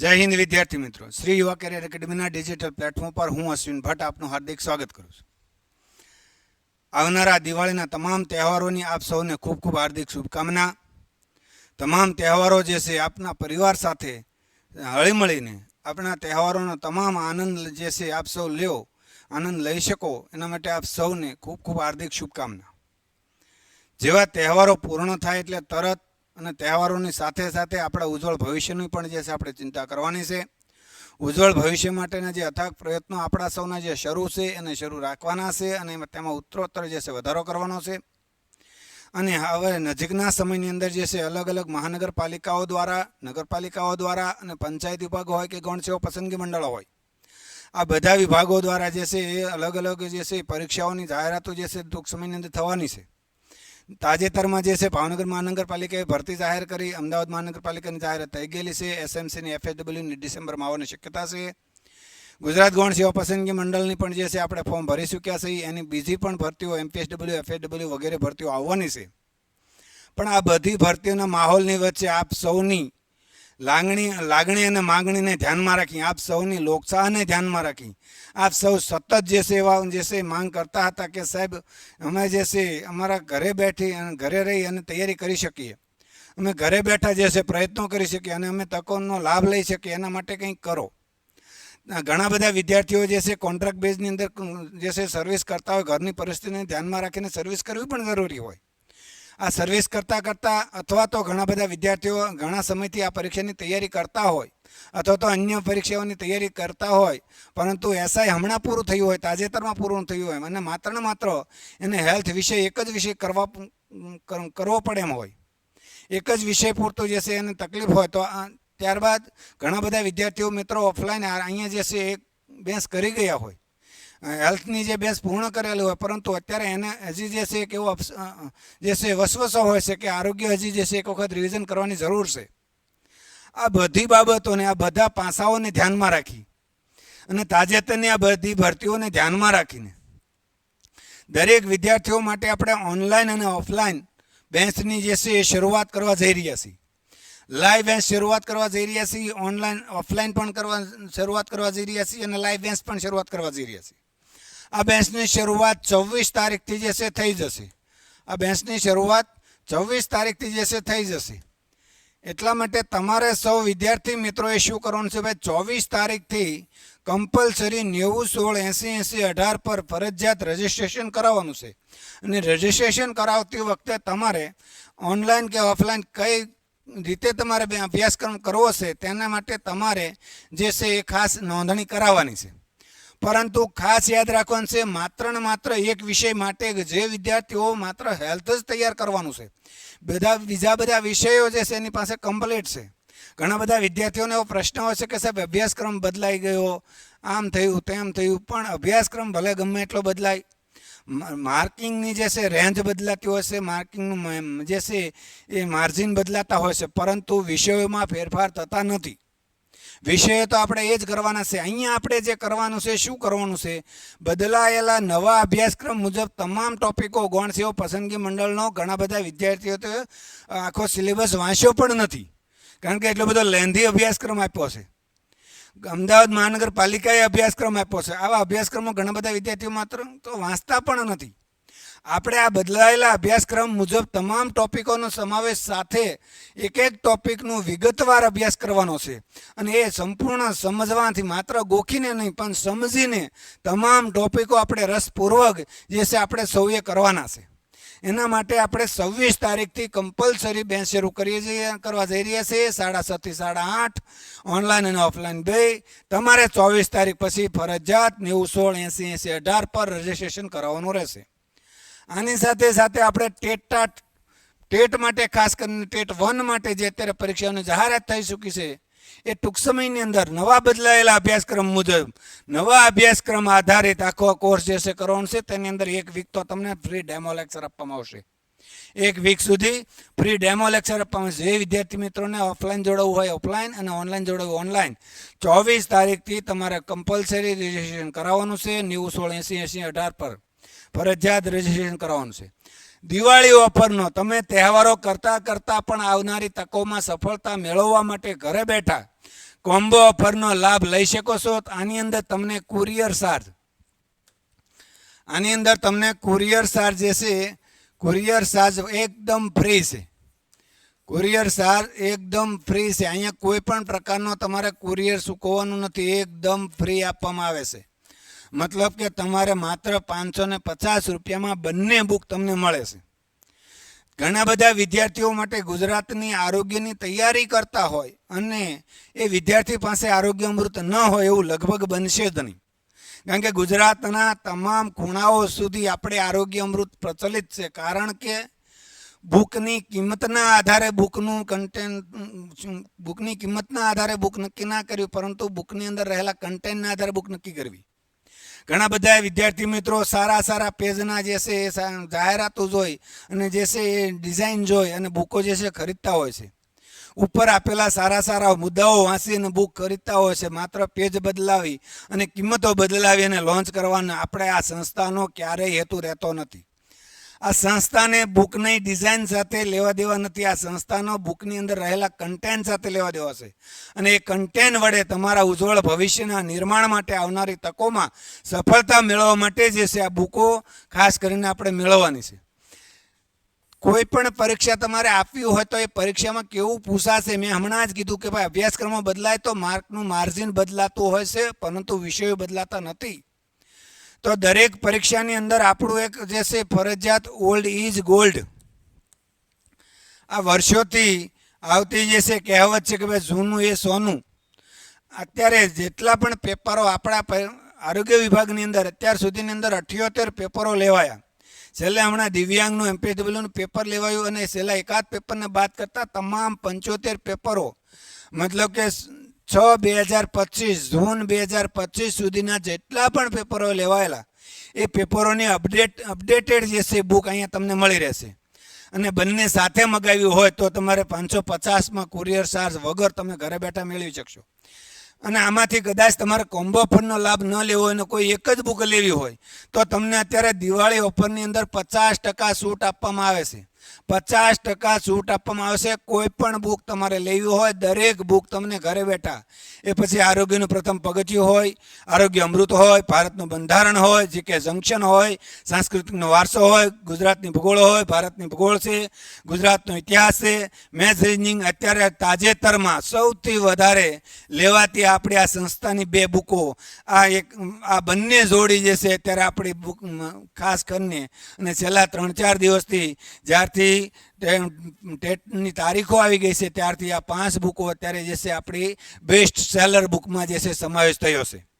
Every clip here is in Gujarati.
જય હિન્દ વિદ્યાર્થી મિત્રો. શ્રી યુવા કેરિયર એકેડમીના ડિજિટલ પ્લેટફોર્મ પર હું અશ્વિન ભટ્ટ આપનું હાર્દિક સ્વાગત કરું છું. આવનારા દિવાળીના તમામ તહેવારોની આપ સૌને ખૂબ ખૂબ હાર્દિક શુભકામના. તમામ તહેવારો જે છે, આપના પરિવાર સાથે હળીમળીને આપણા તહેવારોનો તમામ આનંદ જે છે, આપ સૌ લ્યો, આનંદ લઈ શકો, એના માટે આપ સૌને ખૂબ ખૂબ હાર્દિક શુભકામના. જેવા તહેવારો પૂર્ણ થાય એટલે તરત અને તહેવારોની સાથે સાથે આપણા ઉજ્જવળ ભવિષ્યની પણ જે છે આપણે ચિંતા કરવાની છે. ઉજ્જવળ ભવિષ્ય માટેના જે અથાગ પ્રયત્નો આપણા સૌના જે શરૂ છે એને શરૂ રાખવાના છે અને તેમાં ઉત્તરોત્તર જે છે વધારો કરવાનો છે. અને હવે નજીકના સમયની અંદર જે છે અલગ અલગ મહાનગરપાલિકાઓ દ્વારા, નગરપાલિકાઓ દ્વારા અને પંચાયત વિભાગો હોય કે ગૌણ સેવા પસંદગી મંડળો હોય, આ બધા વિભાગો દ્વારા જે છે એ અલગ અલગ જે છે પરીક્ષાઓની જાહેરાતો જે છે ટૂંક સમયની અંદર થવાની છે. તાજેતરમાં જે છે, ભાવનગર મહાનગરપાલિકાએ ભરતી જાહેર કરી, અમદાવાદ મહાનગરપાલિકાની જાહેરાત થઈ ગયેલી છે. એસએમસીની એફએડબ્લ્યુની ડિસેમ્બરમાં આવવાની શક્યતા છે. ગુજરાત ગૌણ સેવા પસંદગી મંડળની પણ જે છે, આપણે ફોર્મ ભરી ચૂક્યા છીએ એની બીજી પણ ભરતીઓ એમપીએસડબલ્યુ, એફએડબલ્યુ વગેરે ભરતીઓ આવવાની છે. પણ આ બધી ભરતીઓના માહોલની વચ્ચે આપ સૌની લાગણી લાગણી અને માગણીને ધ્યાનમાં રાખી, આપ સૌની લોકસાહને ધ્યાનમાં રાખી. આપ સૌ સતત જે સેવા, જે છે માંગ કરતા હતા કે સાહેબ, અમે જે છે અમારા ઘરે બેઠી અને ઘરે રહી અને તૈયારી કરી શકીએ. અમે ઘરે બેઠા જે છે પ્રયત્નો કરી શકીએ અને અમે તકોનો લાભ લઈ શકીએ, એના માટે કંઈક કરો. ઘણા બધા વિદ્યાર્થીઓ જે છે કોન્ટ્રાક્ટ બેઝની અંદર, જે છે સર્વિસ કરતા હોય, ઘરની પરિસ્થિતિને ધ્યાનમાં રાખીને સર્વિસ કરવી પણ જરૂરી હોય. આ સર્વિસ કરતાં કરતાં અથવા તો ઘણા બધા વિદ્યાર્થીઓ ઘણા સમયથી આ પરીક્ષાની તૈયારી કરતા હોય અથવા તો અન્ય પરીક્ષાઓની તૈયારી કરતા હોય, પરંતુ એસઆઈ હમણાં પૂરું થયું હોય, તાજેતરમાં પૂરું થયું હોય અને માત્ર ને માત્ર એને હેલ્થ વિષય એક જ વિષય કરવા કરવો પડે એમ હોય. એક જ વિષય પૂરતો જે છે એને તકલીફ હોય તો ત્યારબાદ ઘણા બધા વિદ્યાર્થીઓ મિત્રો ઓફલાઈન અહીંયા જે છે એક બેસ કરી ગયા હોય. હેલ્થની જે બેઝ પૂર્ણ કરેલી હોય, પરંતુ અત્યારે એને હજી જે છે એક એવો જે છે વસવસો હોય છે કે આરોગ્ય હજી જે છે એક વખત રિવિઝન કરવાની જરૂર છે. આ બધી બાબતોને, આ બધા પાસાઓને ધ્યાનમાં રાખી અને તાજેતરની આ બધી ભરતીઓને ધ્યાનમાં રાખીને દરેક વિદ્યાર્થીઓ માટે આપણે ઓનલાઈન અને ઓફલાઈન બેન્ચની જે છે એ શરૂઆત કરવા જઈ રહ્યા છીએ. લાઈવ બેન્ચ શરૂઆત કરવા જઈ રહ્યા છીએ ઓનલાઈન ઓફલાઈન પણ કરવા, શરૂઆત કરવા જઈ રહ્યા છીએ અને લાઈવ બેન્ચ પણ શરૂઆત કરવા જઈ રહ્યા છીએ. આ બેંચની શરૂઆત ચોવીસ તારીખથી જે છે થઈ જશે. આ બેંચની શરૂઆત ચોવીસ તારીખથી જે છે થઈ જશે. એટલા માટે તમારે સૌ વિદ્યાર્થી મિત્રોએ શું કરવાનું છે ભાઈ? ચોવીસ તારીખથી કમ્પલસરી નેવું, સોળ, એંસી એંસી, અઢાર પર ફરજિયાત રજિસ્ટ્રેશન કરાવવાનું છે. અને રજિસ્ટ્રેશન કરાવતી વખતે તમારે ઓનલાઈન કે ઓફલાઈન કઈ રીતે તમારે અભ્યાસક્રમ કરવો છે તેના માટે તમારે જે છે એ ખાસ નોંધણી કરાવવાની છે. પરંતુ ખાસ યાદ રાખવાનું છે, માત્ર ને માત્ર એક વિષય માટે જે વિદ્યાર્થીઓ માત્ર હેલ્થ જ તૈયાર કરવાનું છે. બધા બીજા બધા વિષયો જે છે એની પાસે કમ્પ્લીટ છે. ઘણા બધા વિદ્યાર્થીઓને એવો પ્રશ્ન હોય છે કે સાહેબ, અભ્યાસક્રમ બદલાઈ ગયો, આમ થયું, તેમ થયું, પણ અભ્યાસક્રમ ભલે ગમે એટલો બદલાય. માર્કિંગની જે છે રેન્જ બદલાતી હોય છે, માર્કિંગનું જે છે એ માર્જિન બદલાતા હોય છે, પરંતુ વિષયોમાં ફેરફાર થતા નથી. વિષયો તો આપણે એ જ કરવાના છે. અહીંયા આપણે જે કરવાનું છે, શું કરવાનું છે? બદલાયેલા નવા અભ્યાસક્રમ મુજબ તમામ ટોપિકો ગૌણ સેવા પસંદગી મંડળનો ઘણા બધા વિદ્યાર્થીઓ તો આખો સિલેબસ વાંચ્યો પણ નથી. કારણ કે એટલો બધો લેન્ધી અભ્યાસક્રમ આપ્યો છે. અમદાવાદ મહાનગરપાલિકાએ અભ્યાસક્રમ આપ્યો છે. આવા અભ્યાસક્રમો ઘણા બધા વિદ્યાર્થીઓ માત્ર તો વાંચતા પણ નથી. આપણે આ બદલાયેલા અભ્યાસક્રમ મુજબ તમામ ટોપિકોનો સમાવેશ સાથે એક એક ટોપિકનું વિગતવાર અભ્યાસ કરવાનો છે. અને એ સંપૂર્ણ સમજવાથી માત્ર ગોખીને નહીં, પણ સમજીને તમામ ટોપિકો આપણે રસપૂર્વક જે છે આપણે સૌએ કરવાના છે. એના માટે આપણે છવ્વીસ તારીખથી કમ્પલસરી બે શરૂ કરીએ છીએ, કરવા જઈ રહ્યા છીએ. સાડા સાતથી સાડા આઠ ઓનલાઈન અને ઓફલાઈન બે. તમારે ચોવીસ તારીખ પછી ફરજિયાત નેવું, સોળ, એંસી એંસી અઢાર પર રજિસ્ટ્રેશન કરાવવાનું રહેશે. આની સાથે સાથે આપણે ટેટા ટેટ માટે, ખાસ કરીને ટેટ વન માટે જે અત્યારે પરીક્ષાઓની જાહેરાત થઈ ચૂકી છે, એ ટૂંક સમયની અંદર નવા બદલાયેલા અભ્યાસક્રમ મુજબ, નવા અભ્યાસક્રમ આધારિત આખો કોર્સ જે છે કરવાનો છે. તેની અંદર એક વીક તો તમને ફ્રી ડેમો લેક્ચર આપવામાં આવશે. એક વીક સુધી ફ્રી ડેમો લેક્ચર આપવામાં જે વિદ્યાર્થી મિત્રોને ઓફલાઈન જોડાવવું હોય ઓફલાઈન અને ઓનલાઈન જોડાવવું ઓનલાઈન ચોવીસ તારીખથી તમારે કમ્પલસરી રજિસ્ટ્રેશન કરાવવાનું છે. નેવું, સોળ, એંસી એંસી, અઢાર પર. ફરજિયાત રજીસ્ટ્રેશન કરવાનું છે. દિવાળી ઓફરનો, તમે તહેવારો કરતાં કરતાં પણ આવનારી તકોમાં સફળતા મેળવવા માટે ઘરે બેઠા કોમ્બો ઓફરનો લાભ લઈ શકો છો. આની અંદર તમને કુરિયર ચાર્જ. આની અંદર તમને કુરિયર ચાર્જ જે છે, કુરિયર ચાર્જ એકદમ ફ્રી છે. કુરિયર ચાર્જ એકદમ ફ્રી છે. અહીંયા કોઈ પણ પ્રકારનો તમારે કુરિયર ચૂકવવાનું નથી. એકદમ ફ્રી આપવામાં આવે છે. મતલબ કે તમારે માત્ર પાંચસો ને પચાસ રૂપિયામાં બંને બુક તમને મળે છે. ઘણા બધા વિદ્યાર્થીઓ માટે ગુજરાતની આરોગ્યની તૈયારી કરતા હોય અને એ વિદ્યાર્થી પાસે આરોગ્ય અમૃત ન હોય એવું લગભગ બનશે જ નહીં. કારણ કે ગુજરાતના તમામ ખૂણાઓ સુધી આપણે આરોગ્ય અમૃત પ્રચલિત છે. કારણ કે બુકની કિંમતના આધારે બુકનું કન્ટેન્ટ બુકની કિંમતના આધારે બુક નક્કી ના કર્યું, પરંતુ બુકની અંદર રહેલા કન્ટેન્ટના આધારે બુક નક્કી કરવી. ઘણા બધા વિદ્યાર્થી મિત્રો સારા સારા પેજના જે છે એ જાહેરાતો જોઈ અને જે છે એ ડિઝાઇન જોઈ અને બુકો જે છે ખરીદતા હોય છે. ઉપર આપેલા સારા સારા મુદ્દાઓ વાંચી અને બુક ખરીદતા હોય છે, માત્ર પેજ બદલાવી અને કિંમતો બદલાવી અને લોન્ચ કરવાનો આપણે આ સંસ્થાનો ક્યારેય હેતુ રહેતો નથી. આ સંસ્થાને બુકની ડિઝાઇન સાથે લેવા દેવા નથી. આ સંસ્થાનો બુકની અંદર રહેલા કન્ટેન્ટ સાથે લેવા દેવા છે. અને એ કન્ટેન્ટ વડે તમારા ઉજ્જવળ ભવિષ્યના નિર્માણ માટે આવનારી તકોમાં સફળતા મેળવવા માટે જે છે આ બુકો ખાસ કરીને આપણે મેળવવાની છે. કોઈ પણ પરીક્ષા તમારે આપવી હોય તો એ પરીક્ષામાં કેવું પૂછાશે? મેં હમણાં જ કીધું કે ભાઈ અભ્યાસક્રમો બદલાય તો માર્કનું માર્જિન બદલાતું હોય છે, પરંતુ વિષયો બદલાતા નથી. તો દરેક પરીક્ષાની અંદર આપણું એક જે છે ફરજિયાત ઓલ્ડ ઇઝ ગોલ્ડ. આ વર્ષોથી આવતી જે છે કહેવત છે કે ભાઈ જૂનું એ સોનું. અત્યારે જેટલા પણ પેપરો આપણા આરોગ્ય વિભાગની અંદર અત્યાર સુધીની અંદર અઠ્યોતેર પેપરો લેવાયા. છેલ્લે હમણાં દિવ્યાંગનું એમપીડબ્લ્યુનું પેપર લેવાયું અને છેલ્લા એકાદ પેપરને બાદ કરતાં તમામ પંચોતેર પેપરો. મતલબ કે છ બે હજાર પચીસ, જૂન બે હજાર પચીસ સુધીના જેટલા પણ પેપરો લેવાયેલા, એ પેપરોની અપડેટ, અપડેટેડ જે છે બુક અહીંયા તમને મળી રહેશે. અને બંને સાથે મગાવ્યું હોય તો તમારે પાંચસો પચાસમાં કુરિયર ચાર્જ વગર તમે ઘરે બેઠા મેળવી શકશો. અને આમાંથી કદાચ તમારે કોમ્બો ઓફરનો લાભ ન લેવો હોય અને કોઈ એક જ બુક લેવી હોય, તો તમને અત્યારે દિવાળી ઓફરની અંદર પચાસ ટકા છૂટ આપવામાં આવે છે. પચાસ ટકા છૂટ આપવામાં આવશે. કોઈ પણ બુક તમારે લેવી હોય, દરેક બુક તમને ઘરે બેઠા. એ પછી આરોગ્યનું પ્રથમ પગથિયું હોય, આરોગ્ય અમૃત હોય, ભારતનું બંધારણ હોય, જે કે જંકશન હોય, સાંસ્કૃતિકનો વારસો હોય, ગુજરાતની ભૂગોળ હોય, ભારતની ભૂગોળ છે, ગુજરાતનો ઇતિહાસ છે. મેથ્સ રીઝનિંગ અત્યારે તાજેતરમાં સૌથી વધારે લેવાતી આપણી આ સંસ્થાની બે બુકો. આ એક, આ બંને જોડી જે છે, અત્યારે આપણી બુક ખાસ કરીને, અને છેલ્લા ત્રણ ચાર દિવસથી જ્યારથી ટે- ટેટની તારીખો આવી ગઈ છે. ત્યારથી આ પાંચ બુકો અત્યારે જે છે આપણી બેસ્ટ સેલર બુકમાં જે છે સમાવેશ થયો છે.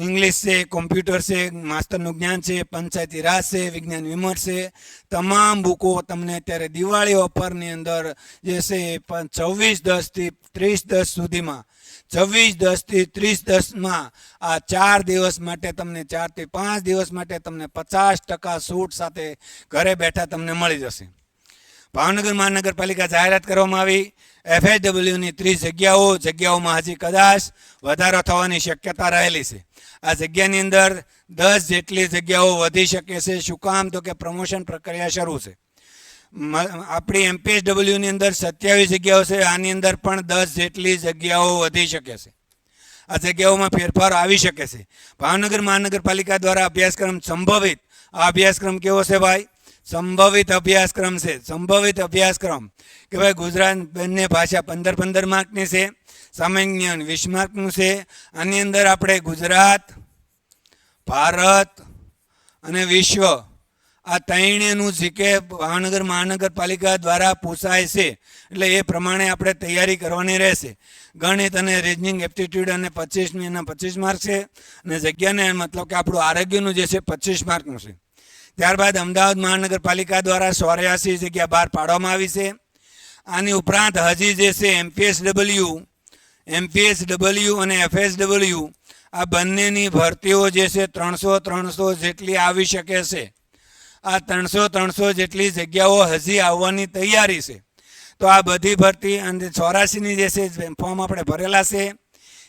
ઇંગ્લિશ છે કોમ્પ્યુટર છે માસ્ટરનું જ્ઞાન છે, પંચાયતી રાજ છે, વિજ્ઞાન વિમર્શ છે. તમામ બુકો તમને અત્યારે દિવાળી ઓફરની અંદર જે છે છવ્વીસ દસથી ત્રીસ દસ સુધીમાં છવ્વીસ દસથી ત્રીસ દસમાં આ ચાર દિવસ માટે તમને ચારથી પાંચ દિવસ માટે તમને પચાસ ટકા છૂટ સાથે ઘરે બેઠા તમને મળી જશે. ભાવનગર મહાનગરપાલિકા જાહેરાત કરવામાં આવી. એફએચડબલ્યુની ત્રીસ જગ્યાઓ, જગ્યાઓમાં હજી કદાચ વધારો થવાની શક્યતા રહેલી છે. આ જગ્યાની અંદર દસ જેટલી જગ્યાઓ વધી શકે છે. શું કામ તો કે પ્રમોશન પ્રક્રિયા શરૂ છે. આપણી એમપીએસડબલ્યુની અંદર સત્યાવીસ જગ્યાઓ છે, આની અંદર પણ દસ જેટલી જગ્યાઓ વધી શકે છે. આ જગ્યાઓમાં ફેરફાર આવી શકે છે. ભાવનગર મહાનગરપાલિકા દ્વારા અભ્યાસક્રમ સંભવિત. આ અભ્યાસક્રમ કેવો છે ભાઈ? સંભવિત અભ્યાસક્રમ છે. સંભવિત અભ્યાસક્રમ કે ભાઈ ગુજરાત બંને ભાષા પંદર પંદર માર્કની છે, સામાન્ય વીસ માર્કનું છે. આની અંદર આપણે ગુજરાત, ભારત અને વિશ્વ આ ત્રણેયનું જીકે ભાવનગર મહાનગરપાલિકા દ્વારા પૂછાય છે. એટલે એ પ્રમાણે આપણે તૈયારી કરવાની રહેશે. ગણિત અને રિઝનિંગ એપ્ટિટ્યૂડ અને પચીસની એના પચીસ માર્ક છે. અને જગ્યાને મતલબ કે આપણું આરોગ્યનું જે છે પચીસ માર્કનું છે. ત્યારબાદ અમદાવાદ મહાનગરપાલિકા દ્વારા ચોર્યાસી જગ્યા બહાર પાડવામાં આવી છે. આની ઉપરાંત હજી જે છે એમપીએસડબલ્યુ એમપીએસડબલ્યુ અને એફએસ ડબલ્યુ આ બંનેની ભરતીઓ જે છે ત્રણસો ત્રણસો જેટલી આવી શકે છે. આ ત્રણસો ત્રણસો જેટલી જગ્યાઓ હજી આવવાની તૈયારી છે. તો આ બધી ભરતી અને ચોરાસીની જે છે ફોર્મ આપણે ભરેલા છે,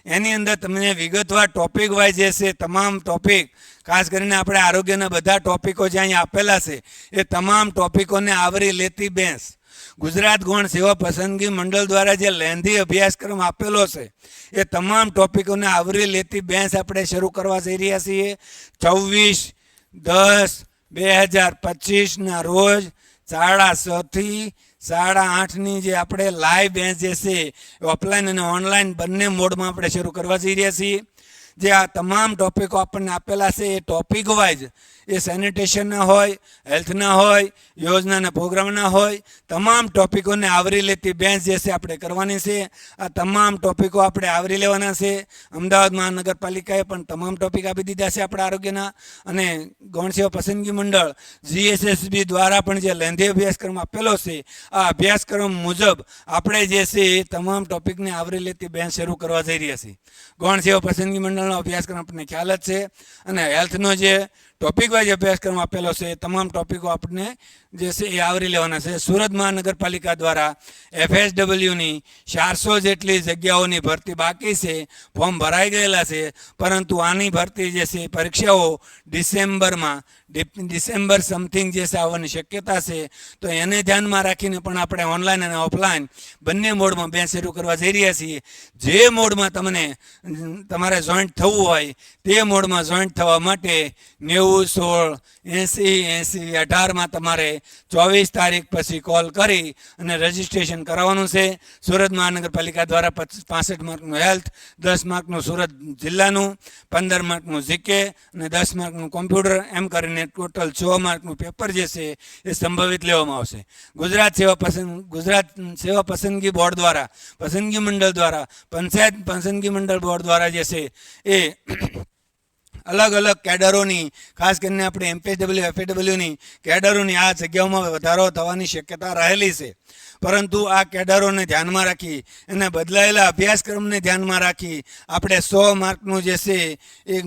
એની અંદર તમને વિગતવાર ટોપિક વાઇઝ જે છે, તમામ ટોપિક ખાસ કરીને આપણે આરોગ્યના બધા ટોપિકો જે અહીંયા આપેલા છે, એ તમામ ટોપિકોને આવરી લેતી બેંસ. ગુજરાત ગૌણ સેવા પસંદગી મંડળ દ્વારા જે લેન્ધી અભ્યાસક્રમ આપેલો છે, એ તમામ ટોપિકોને આવરી લેતી બેંસ આપણે શરૂ કરવા જઈ રહ્યા છીએ. છવ્વીસ દસ બે હજાર પચીસના રોજ સાડા છથી સાડા આઠની જે આપણે લાઈવ બેન્ચ જે છે ઓફલાઈન અને ઓનલાઈન બંને મોડમાં આપણે શરૂ કરવા જઈ રહ્યા છીએ. જે આ તમામ ટોપિકો આપણને આપેલા છે, એ ટોપિક વાઇઝ એ સેનિટેશનના હોય હેલ્થના હોય, યોજનાના પ્રોગ્રામના હોય, તમામ ટોપિકોને આવરી લેતી બેન્ચ જે છે આપણે કરવાની છે. આ તમામ ટોપિકો આપણે આવરી લેવાના છે. અમદાવાદ મહાનગરપાલિકાએ પણ તમામ ટોપિક આપી દીધા છે આપણા આરોગ્યના. અને ગૌણ સેવા પસંદગી મંડળ જીએસએસબી દ્વારા પણ જે લેન્ધી અભ્યાસક્રમ આપેલો છે, આ અભ્યાસક્રમ મુજબ આપણે જે છે એ તમામ ટોપિકને આવરી લેતી બેન્ચ શરૂ કરવા જઈ રહ્યા છીએ. ગૌણ સેવા પસંદગી મંડળનો અભ્યાસક્રમ આપણને ખ્યાલ જ છે. અને હેલ્થનો જે ટોપિક વાઇઝ અભ્યાસક્રમ આપેલો છે, તમામ ટોપિકો આપણને જે છે એ આવરી લેવાના છે. સુરત મહાનગરપાલિકા દ્વારા એફએસડબલ્યુની ચારસો જેટલી જગ્યાઓની ભરતી બાકી છે ફોર્મ ભરાઈ ગયેલા છે, પરંતુ આની ભરતી જે છે પરીક્ષાઓ ડિસેમ્બરમાં ડિસેમ્બર સમથિંગ જે છે આવવાની શક્યતા છે, તો એને ધ્યાનમાં રાખીને પણ આપણે ઓનલાઈન અને ઓફલાઈન બંને મોડમાં બે શરૂ કરવા જઈ રહ્યા છીએ. જે મોડમાં તમને, તમારે જોઈન્ટ થવું હોય, તે મોડમાં જોઈન્ટ થવા માટે નેવું, સોળ, એંસી એંસી, અઢારમાં તમારે ચોવીસ તારીખ પછી કોલ કરી અને રજીસ્ટ્રેશન કરાવવાનું છે. સુરત મહાનગરપાલિકા દ્વારા પાસઠ માર્કનું હેલ્થ દસ માર્કનું સુરત જિલ્લાનું, પંદર માર્કનું જીકે અને દસ માર્કનું કોમ્પ્યુટર એમ કરીને ટોટલ છ માર્કનું પેપર જે છે એ સંભવિત લેવામાં આવશે. ગુજરાત સેવા પસંદ, ગુજરાત સેવા પસંદગી બોર્ડ દ્વારા, પસંદગી મંડળ દ્વારા, પંચાયત પસંદગી મંડળ બોર્ડ દ્વારા જે છે એ અલગ અલગ કેડરોની, ખાસ કરીને આપણે એમપીડબલ્યુ એફએડબલ્યુની કેડરોની આ જગ્યાઓમાં વધારો થવાની શક્યતા રહેલી છે. પરંતુ આ કેડરોને ધ્યાનમાં રાખી અને બદલાયેલા અભ્યાસક્રમને ધ્યાનમાં રાખી આપણે સો માર્કનું જે છે એ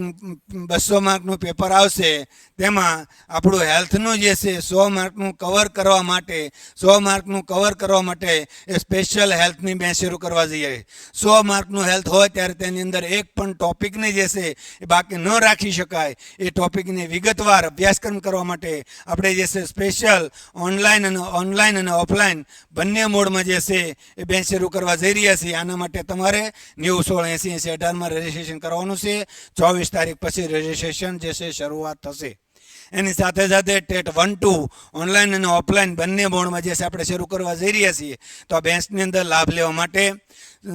બસો માર્કનું પેપર આવશે તેમાં આપણું હેલ્થનું જે છે, સો માર્કનું કવર કરવા માટે, સો માર્કનું કવર કરવા માટે એ સ્પેશિયલ હેલ્થની બેન્ચ શરૂ કરવા જઈએ સો માર્કનું હેલ્થ હોય ત્યારે તેની અંદર એક પણ ટોપિકને જે છે, એ બાકી ન રાખી શકાય. એ ટોપિકને વિગતવાર અભ્યાસક્રમ કરવા માટે આપણે જે છે સ્પેશિયલ ઓનલાઈન અને ઓનલાઈન અને ઓફલાઈન બંને મોડમાં જે છે, એ બેન્ચ શરૂ કરવા જઈ રહ્યા છીએ. આના માટે તમારે નેવું, સોળ, એંસી એંસી, અઢારમાં રજીસ્ટ્રેશન કરવાનું છે. ચોવીસ તારીખ પછી રજીસ્ટ્રેશન જે છે, શરૂઆત થશે. એની સાથે સાથે ટેટ વન ટુ ઓનલાઈન અને ઓફલાઈન બંને બોર્ડમાં જે આપણે શરૂ કરવા જઈ રહ્યા છીએ, તો આ બેન્ચની અંદર લાભ લેવા માટે,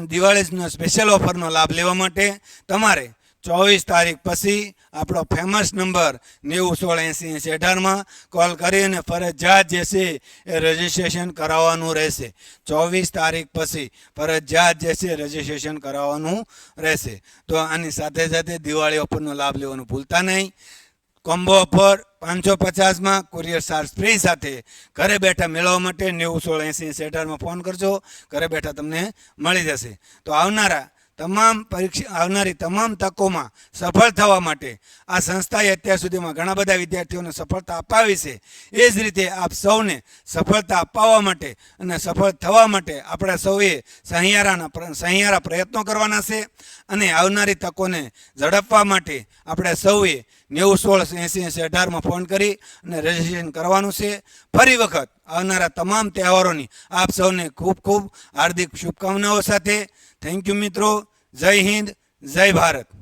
દિવાળીનો સ્પેશિયલ ઓફરનો લાભ લેવા માટે તમારે ચોવીસ તારીખ પછી આપણો ફેમસ નંબર નેવું સોળ એંસી એંસી અઢારમાં કોલ કરીને ફરજિયાત જે છે એ રજીસ્ટ્રેશન કરાવવાનું રહેશે. ચોવીસ તારીખ પછી ફરજિયાત જે છે રજીસ્ટ્રેશન કરાવવાનું રહેશે. તો આની સાથે સાથે દિવાળી ઓફરનો લાભ લેવાનું ભૂલતા નહીં. કોમ્બો ઓફર પાંચસો પચાસમાં કુરિયર ચાર્જ ફ્રી સાથે. ઘરે બેઠા મેળવવા માટે નેવું સોળ એંસી સેટરમાં ફોન કરજો. ઘરે બેઠા તમને મળી જશે. તો આવનારા તમામ પરીક્ષા આવનારી તમામ તકોમાં સફળ થવા માટે આ સંસ્થાએ અત્યાર સુધીમાં ઘણા બધા વિદ્યાર્થીઓને સફળતા અપાવી છે. એ જ રીતે આપ સૌને સફળતા અપાવવા માટે અને સફળ થવા માટે આપણે સૌએ સહિયારાના સહિયારા પ્રયત્નો કરવાના છે અને આવનારી તકોને ઝડપવા માટે આપણે સૌએ નેવું, સોળ, એંસી એંસી, અઢારમાં ફોન કરી અને રજીસ્ટ્રેશન કરવાનું છે. ફરી વખત આવનારા તમામ તહેવારોની આપ સૌને ખૂબ ખૂબ હાર્દિક શુભકામનાઓ સાથે થેન્ક યુ મિત્રો. જય હિન્દ જય ભારત